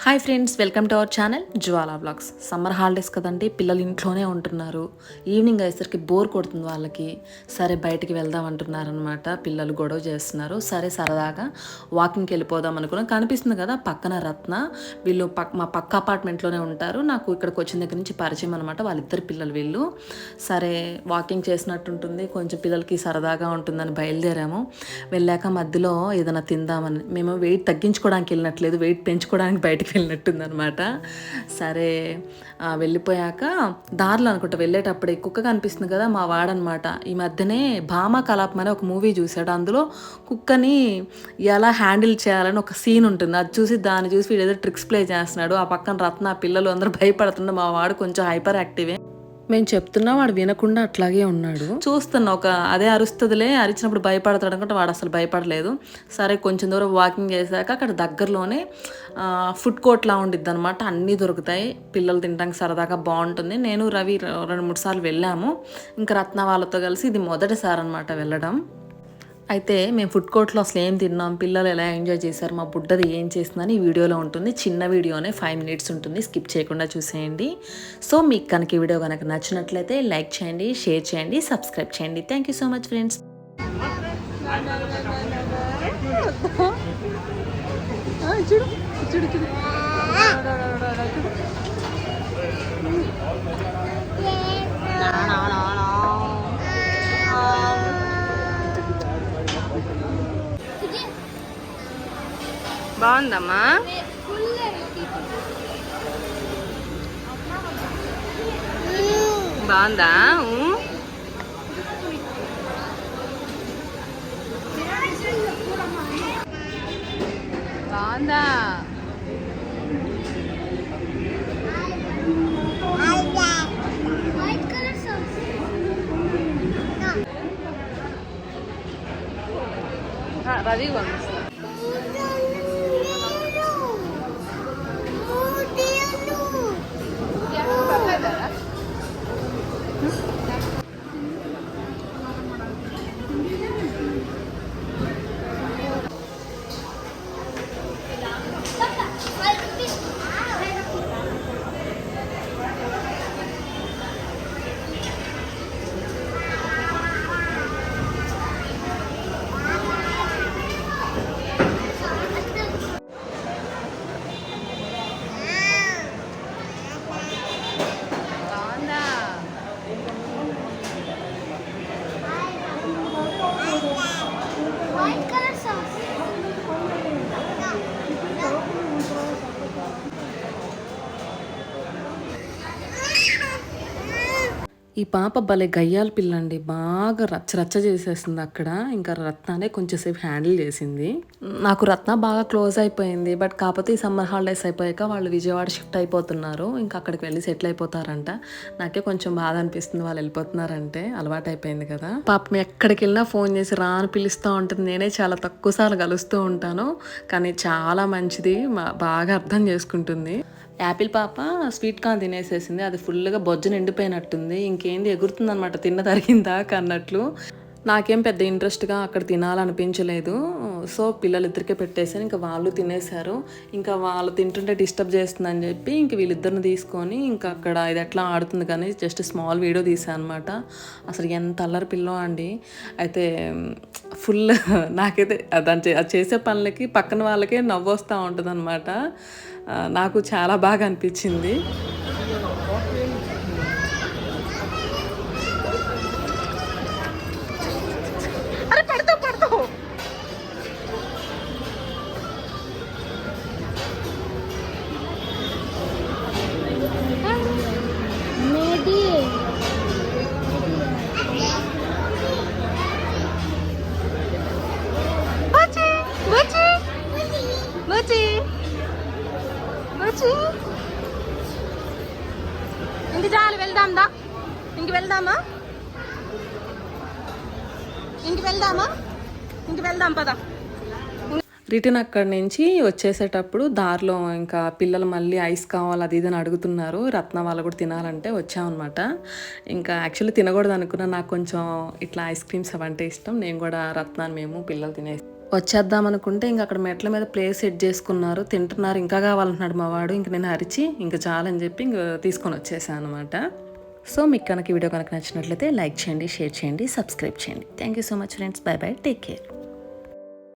Hi friends welcome to our channel Jwala blogs summer holidays కదండి పిల్లలు ఇంట్లోనే ఉంటున్నారు. ఈవినింగ్ అయ్యేసరికి బోర్ కొడుతుంది వాళ్ళకి. సరే బయటికి వెళ్దాం అంటున్నారనమాట పిల్లలు గొడవ చేస్తున్నారు. సరే సరదాగా వాకింగ్కి వెళ్ళిపోదాం అనుకున్నాం. కనిపిస్తుంది కదా పక్కన రత్న. వీళ్ళు పక్ మా పక్క అపార్ట్మెంట్లోనే ఉంటారు. నాకు ఇక్కడికి వచ్చిన దగ్గర నుంచి పరిచయం అనమాట వాళ్ళిద్దరు పిల్లలు వీళ్ళు. సరే వాకింగ్ చేసినట్టుంటుంది కొంచెం పిల్లలకి సరదాగా ఉంటుందని బయలుదేరాము. వెళ్ళాక మధ్యలో ఏదైనా తిందామని మేము వెయిట్ తగ్గించుకోవడానికి వెళ్ళినట్లేదు. వెయిట్ పెంచుకోవడానికి బయట బయటికి వెళ్ళినట్టుంది అనమాట సరే వెళ్ళిపోయాక దారిలో అనుకుంటా వెళ్ళేటప్పుడే కుక్క కనిపిస్తుంది కదా మా వాడనమాట ఈ మధ్యనే భామ కలాపం అనే ఒక మూవీ చూశాడు. అందులో కుక్కని ఎలా హ్యాండిల్ చేయాలని ఒక సీన్ ఉంటుంది. అది చూసి దాన్ని చూసి వీడు ఏదో ట్రిక్స్ ప్లే చేస్తున్నాడు. ఆ పక్కన రత్న పిల్లలు అందరూ భయపడుతుండే మా వాడు కొంచెం హైపర్ యాక్టివే. మేము చెప్తున్నా వాడు వినకుండా అట్లాగే ఉన్నాడు. చూస్తున్నా ఒక అదే అరుస్తుందిలే అరిచినప్పుడు భయపడతాడు అనుకుంటే వాడు అసలు భయపడలేదు. సరే కొంచెం దూరం వాకింగ్ చేశాక అక్కడ దగ్గరలోనే ఫుడ్ కోర్ట్లా ఉండిద్ది అనమాట అన్నీ దొరుకుతాయి. పిల్లలు తినడానికి సరదాగా బాగుంటుంది. నేను రవి రెండు మూడు సార్లు వెళ్ళాము. ఇంకా రత్న వాళ్ళతో కలిసి ఇది మొదటిసారి అనమాట వెళ్ళడం. అయితే మేము ఫుడ్ కోర్ట్లో అసలు ఏం తిన్నాం? పిల్లలు ఎలా ఎంజాయ్ చేశారు? మా బుడ్డది ఏం చేసిందని ఈ వీడియోలో ఉంటుంది. చిన్న వీడియోనే ఫైవ్ మినిట్స్ ఉంటుంది. స్కిప్ చేయకుండా చూసేయండి. సో మీకు కనుక ఈ వీడియో కనుక నచ్చినట్లయితే లైక్ చేయండి షేర్ చేయండి సబ్స్క్రైబ్ చేయండి. Thank you so much friends చూడు చూడు చూడు. బాగుందమ్మా. బాగుందా? బాగుందా? రవి పంపిస్తా ఈ పాప భలే గయ్యాల పిల్లండి. బాగా రచ్చ రచ్చ చేసేస్తుంది అక్కడ. ఇంకా రత్నానే కొంచెంసేపు హ్యాండిల్ చేసింది. నాకు రత్న బాగా క్లోజ్ అయిపోయింది. బట్ కాకపోతే ఈ సమ్మర్ హాలిడేస్ అయిపోయాక వాళ్ళు విజయవాడ షిఫ్ట్ అయిపోతున్నారు. ఇంకా అక్కడికి వెళ్ళి సెటిల్ అయిపోతారంట. నాకే కొంచెం బాధ అనిపిస్తుంది వాళ్ళు వెళ్ళిపోతున్నారంటే. అలవాటు అయిపోయింది కదా. పాపం ఎక్కడికి వెళ్ళినా ఫోన్ చేసి రా అని పిలుస్తూ ఉంటుంది. నేనే చాలా తక్కువసార్లు కలుస్తూ ఉంటాను. కానీ చాలా మంచిది. బాగా అర్థం చేసుకుంటుంది. యాపిల్ పాప స్వీట్ కార్న్ తినేసేసింది. అది ఫుల్గా బొజ్జ నిండిపోయినట్టుంది. ఇంకేంది ఎగురుతుంది అనమాట తిన్న తరిగిందాక అన్నట్లు. నాకేం పెద్ద ఇంట్రెస్ట్గా అక్కడ తినాలనిపించలేదు. సో పిల్లలు ఇద్దరికే పెట్టేసాను ఇంకా వాళ్ళు తినేశారు. ఇంకా వాళ్ళు తింటుంటే డిస్టర్బ్ చేస్తుందని చెప్పి ఇంక వీళ్ళిద్దరిని తీసుకొని ఇంకా అక్కడ ఇది ఎట్లా ఆడుతుంది కానీ జస్ట్ స్మాల్ వీడియో తీసాను అనమాట అసలు ఎంత అల్లరి పిల్లో అండి. అయితే ఫుల్ నాకైతే దాని చే- అది చేసే పనులకి పక్కన వాళ్ళకే నవ్వు వస్తూ ఉంటుంది నాకు చాలా బాగా అనిపించింది. ఇంక చాలు వెళ్దాం దా. ఇంక వెళ్దామా? ఇంక వెళ్దామా? ఇంక వెళ్దాం పదా. రిటర్న్ అక్కడి నుంచి వచ్చేసేటప్పుడు దారిలో ఇంకా పిల్లలు మళ్ళీ ఐస్ కావాలి అది ఇది అని అడుగుతున్నారు. రత్న వాళ్ళు కూడా తినాలంటే వచ్చామన్నమాట. ఇంకా యాక్చువల్లీ తినకూడదు అనుకున్నా నాకు కొంచెం ఇట్లా ఐస్ క్రీమ్స్ అవంటే ఇష్టం. నేను కూడా రత్నాన్ని మేము పిల్లలు తినేసి వచ్చేద్దాం అనుకుంటే ఇంక అక్కడ మెట్ల మీద ప్లేస్ సెట్ చేసుకున్నారు. తింటున్నారు. ఇంకా కావాలంటున్నాడు మా వాడు. ఇంక నేను అరిచి ఇంకా చాలని చెప్పి ఇంక తీసుకొని వచ్చేసాను అనమాట సో మీకు కనుక ఈ వీడియో కనుక నచ్చినట్లయితే లైక్ చేయండి షేర్ చేయండి సబ్స్క్రైబ్ చేయండి. Thank you so much friends bye bye take care